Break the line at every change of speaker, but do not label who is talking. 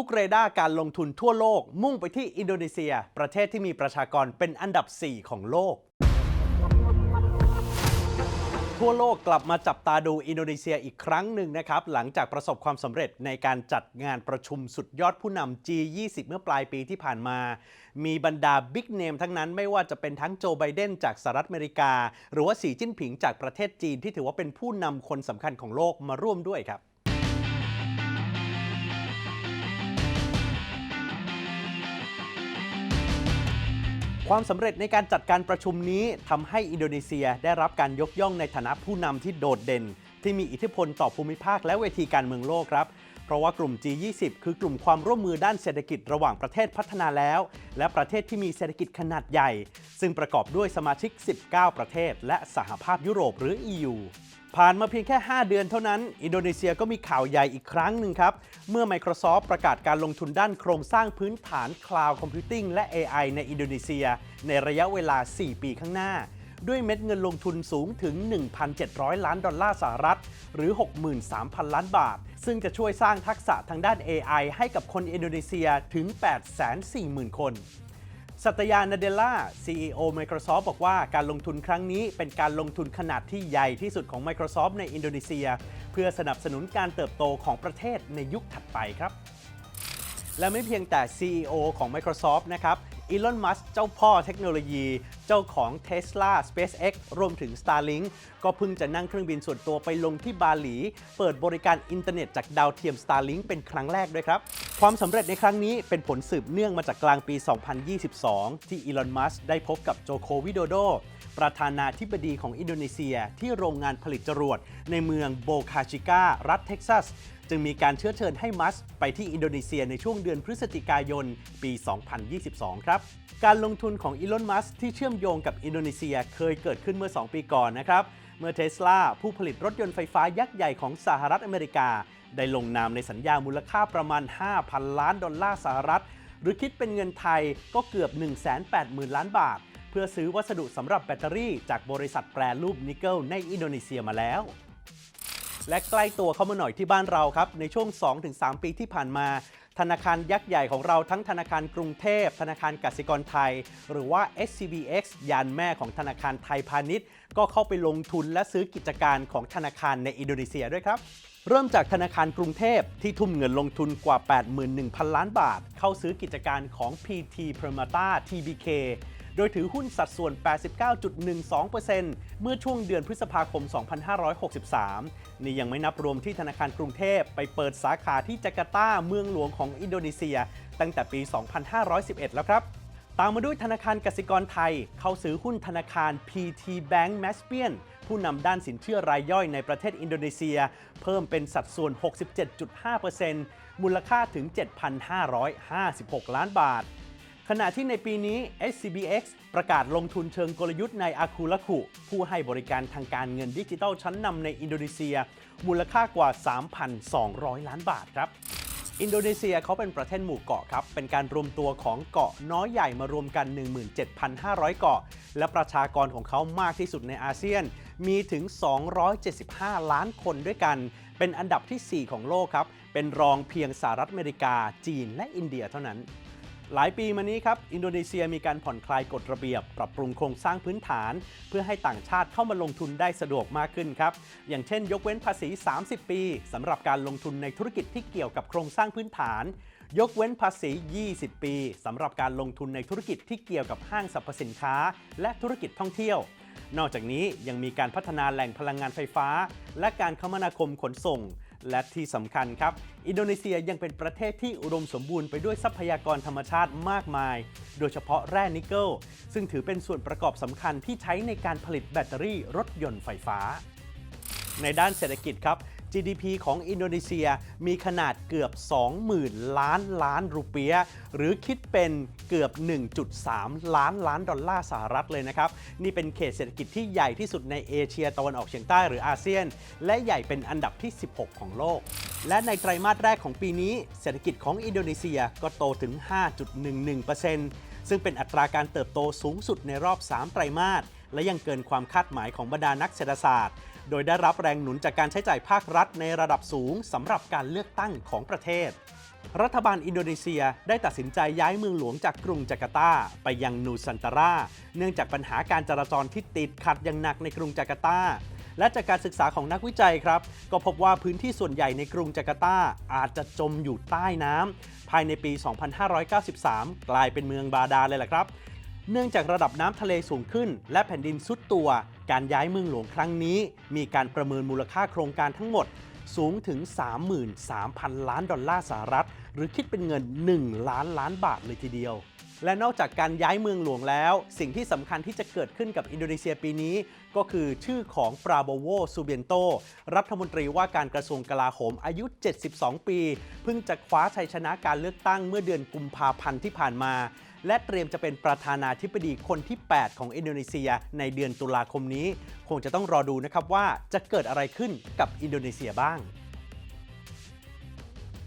ทุกเรดาร์การลงทุนทั่วโลก มุ่งไปที่อินโดนีเซีย ประเทศที่มีประชากรเป็นอันดับ 4 ของโลก ทั่วโลกกลับมาจับตาดูอินโดนีเซียอีกครั้งหนึ่งนะครับ หลังจากประสบความสำเร็จในการจัดงานประชุมสุดยอดผู้นำ G20 เมื่อปลายปีที่ผ่านมา มีบรรดาบิ๊กเนมทั้งนั้นไม่ว่าจะเป็นทั้งโจไบเดนจากสหรัฐอเมริกา หรือว่าสีจิ้นผิงจากประเทศจีนที่ถือว่าเป็นผู้นำคนสำคัญของโลกมาร่วมด้วยครับ ความสำเร็จในการจัดการประชุมนี้ทำให้อินโดนีเซียได้รับการยกย่องในฐานะผู้นำที่โดดเด่น ที่มีอิทธิพลต่อภูมิภาคและเวทีการเมืองโลกครับ เพราะว่ากลุ่ม G20 คือกลุ่มความร่วมมือด้านเศรษฐกิจระหว่างประเทศพัฒนาแล้ว และประเทศที่มีเศรษฐกิจขนาดใหญ่ ซึ่งประกอบด้วยสมาชิก 19 ประเทศ และสหภาพยุโรปหรือ EU ผ่านมาเพียงแค่ 5 เดือนเท่านั้น อินโดนีเซียก็มีข่าวใหญ่อีกครั้งหนึ่งครับ เมื่อ Microsoft ประกาศการลงทุนด้านโครงสร้างพื้นฐาน Cloud Computing และ AI ในอินโดนีเซีย ในระยะเวลา 4 ปีข้างหน้า ด้วยเม็ดเงินลงทุนสูงถึง 1,700 ล้านดอลลาร์สหรัฐ หรือ 63,000 ล้านบาท ซึ่งจะช่วยสร้างทักษะทางด้าน AI ให้กับคนอินโดนีเซียถึง 840,000 คน สัตยานาเดล่า CEO Microsoft บอกว่าการลงทุนครั้งนี้เป็นการลงทุนขนาดที่ใหญ่ที่สุดของ Microsoft ในอินโดนีเซีย เพื่อสนับสนุนการเติบโตของประเทศในยุคถัดไปครับและไม่เพียงแต่ CEO ของ Microsoft นะครับ อีลอน มัสเจ้าพ่อเทคโนโลยี เจ้าของ Tesla SpaceX รวมถึง Starlink ก็เพิ่งจะนั่งเครื่องบินส่วนตัวไปลงที่บาหลี เปิดบริการอินเทอร์เน็ตจากดาวเทียม Starlink เป็นครั้งแรกด้วยครับ ความสำเร็จในครั้งนี้เป็นผลสืบเนื่องมาจากกลางปี 2022 ที่อีลอน มัสได้พบกับโจโควิโดโด ประธานาธิบดีของอินโดนีเซียที่โรงงานผลิตจรวดในเมืองโบคาชิการัฐเท็กซัส จึงมีการเชื้อเชิญให้มัสไปที่อินโดนีเซียในช่วงเดือนพฤศจิกายน ปี 2022 ครับการลงทุนของอีลอน มัสที่เชื่อมโยงกับอินโดนีเซียเคยเกิดขึ้นเมื่อ 2 ปีก่อนนะครับ เมื่อเทสลาผู้ผลิตรถยนต์ไฟฟ้ายักษ์ใหญ่ของสหรัฐอเมริกา ได้ลงนามในสัญญามูลค่าประมาณ 5,000 ล้านดอลลาร์สหรัฐ หรือคิดเป็นเงินไทยก็เกือบ 180,000 ล้านบาท พื่อซื้อวัสดุสำหรับแบตเตอรี่จากบริษัทแปรรูปนิกเกิลในอินโดนีเซียมาแล้ว และใกล้ตัวเข้ามาหน่อยที่บ้านเราครับ ในช่วง 2-3 ปีที่ผ่านมา ธนาคารยักษ์ใหญ่ของเราทั้งธนาคารกรุงเทพ ธนาคารกสิกรไทย หรือว่า SCBX ยานแม่ของธนาคารไทยพาณิชย์ ก็เข้าไปลงทุนและซื้อกิจการของธนาคารในอินโดนีเซียด้วยครับเริ่มจากธนาคารกรุงเทพที่ทุ่มเงินลงทุนกว่า 81,000 ล้านบาท เข้าซื้อกิจการของ PT Permata TBK โดยถือหุ้นสัดส่วน 89.12%เมื่อช่วงเดือนพฤษภาคม 2563 นี่ยังไม่นับรวมที่ธนาคารกรุงเทพไปเปิดสาขาที่จาการ์ตาเมืองหลวงของอินโดนีเซีย ตั้งแต่ปี 2511 แล้วครับตามมาด้วยธนาคารกสิกรไทย เข้าซื้อหุ้นธนาคาร PT Bank m a s p i a n ผู้นำด้านสินเชื่อรายย่อยในประเทศอินโดนีเซีย เพิ่มเป็นสัดส่วน 67.5%มูลค่าถึง 7,556 ล้านบาท ขณะที่ในปีนี้ SCBX ประกาศลงทุนเชิงกลยุทธ์ในอาคูละคุผู้ให้บริการทางการเงินดิจิทัลชั้นนำในอินโดนีเซีย มูลค่ากว่า 3,200 ล้านบาทครับ อินโดนีเซียเขาเป็นประเทศหมู่เกาะครับ เป็นการรวมตัวของเกาะน้อยใหญ่มารวมกัน 17,500 เกาะ และประชากรของเขามากที่สุดในอาเซียน มีถึง 275 ล้านคนด้วยกัน เป็นอันดับทีสี่4 ของโลกครับ เป็นรองเพียงสหรัฐอเมริกา จีน และอินเดียเท่านั้น หลายปีมานี้ครับ อินโดนีเซียมีการผ่อนคลายกฎระเบียบ ปรับปรุงโครงสร้างพื้นฐาน เพื่อให้ต่างชาติเข้ามาลงทุนได้สะดวกมากขึ้นครับ อย่างเช่น ยกเว้นภาษี 30 ปี สำหรับการลงทุนในธุรกิจที่เกี่ยวกับโครงสร้างพื้นฐาน ยกเว้นภาษี 20 ปี สำหรับการลงทุนในธุรกิจที่เกี่ยวกับห้างสรรพสินค้า และธุรกิจท่องเที่ยว นอกจากนี้ยังมีการพัฒนาแหล่งพลังงานไฟฟ้า และการคมนาคมขนส่ง และที่สำคัญครับ อินโดนีเซียยังเป็นประเทศที่อุดมสมบูรณ์ไปด้วยทรัพยากรธรรมชาติมากมาย โดยเฉพาะแร่นิกเกิล ซึ่งถือเป็นส่วนประกอบสำคัญที่ใช้ในการผลิตแบตเตอรี่รถยนต์ไฟฟ้า ในด้านเศรษฐกิจครับ GDP ของอินโดนีเซียมีขนาดเกือบ 20,000 ล้านล้านรูเปียห์หรือคิดเป็นเกือบ 1.3 ล้านล้านดอลลาร์สหรัฐเลยนะครับ นี่เป็นเขตเศรษฐกิจที่ใหญ่ที่สุดในเอเชียตะวันออกเฉียงใต้หรืออาเซียน และใหญ่เป็นอันดับที่ 16 ของโลก และในไตรมาสแรกของปีนี้ เศรษฐกิจของอินโดนีเซียก็โตถึง 5.11%ซึ่งเป็นอัตราการเติบโตสูงสุดในรอบ 3 ไตรมาส และยังเกินความคาดหมายของบรรดานักเศรษฐศาสตร์ โดยได้รับแรงหนุนจากการใช้จ่ายภาครัฐในระดับสูงสำหรับการเลือกตั้งของประเทศ รัฐบาลอินโดนีเซียได้ตัดสินใจย้ายเมืองหลวงจากกรุงจาการ์ตา ไปยังนูซันตารา เนื่องจากปัญหาการจราจรที่ติดขัดอย่างหนักในกรุงจาการ์ตาและจากการศึกษาของนักวิจัยครับ ก็พบว่าพื้นที่ส่วนใหญ่ในกรุงจาการ์ตาอาจจะจมอยู่ใต้น้ำภายในปี 2593 กลายเป็นเมืองบาดาลเลยแหละครับ เนื่องจากระดับน้ำทะเลสูงขึ้น และแผ่นดินซุดตัว การย้ายเมืองหลวงครั้งนี้ มีการประเมินมูลค่าโครงการทั้งหมดสูงถึง 33,000 ล้านดอลลาร์สหรัฐ หรือคิดเป็นเงิน 1 ล้านล้านบาทเลยทีเดียว และนอกจากการย้ายเมืองหลวงแล้ว สิ่งที่สำคัญที่จะเกิดขึ้นกับอินโดนีเซียปีนี้ ก็คือชื่อของปราโบโวซูเบียนโต รัฐมนตรีว่าการกระทรวงกลาโหมอายุ 72 ปี เพิ่งจะคว้าชัยชนะการเลือกตั้งเมื่อเดือนกุมภาพันธ์ที่ผ่านมาและเตรียมจะเป็นประธานาธิบดีคนที่ 8 ของอินโดนีเซียในเดือนตุลาคมนี้ คงจะต้องรอดูนะครับว่าจะเกิดอะไรขึ้นกับอินโดนีเซียบ้าง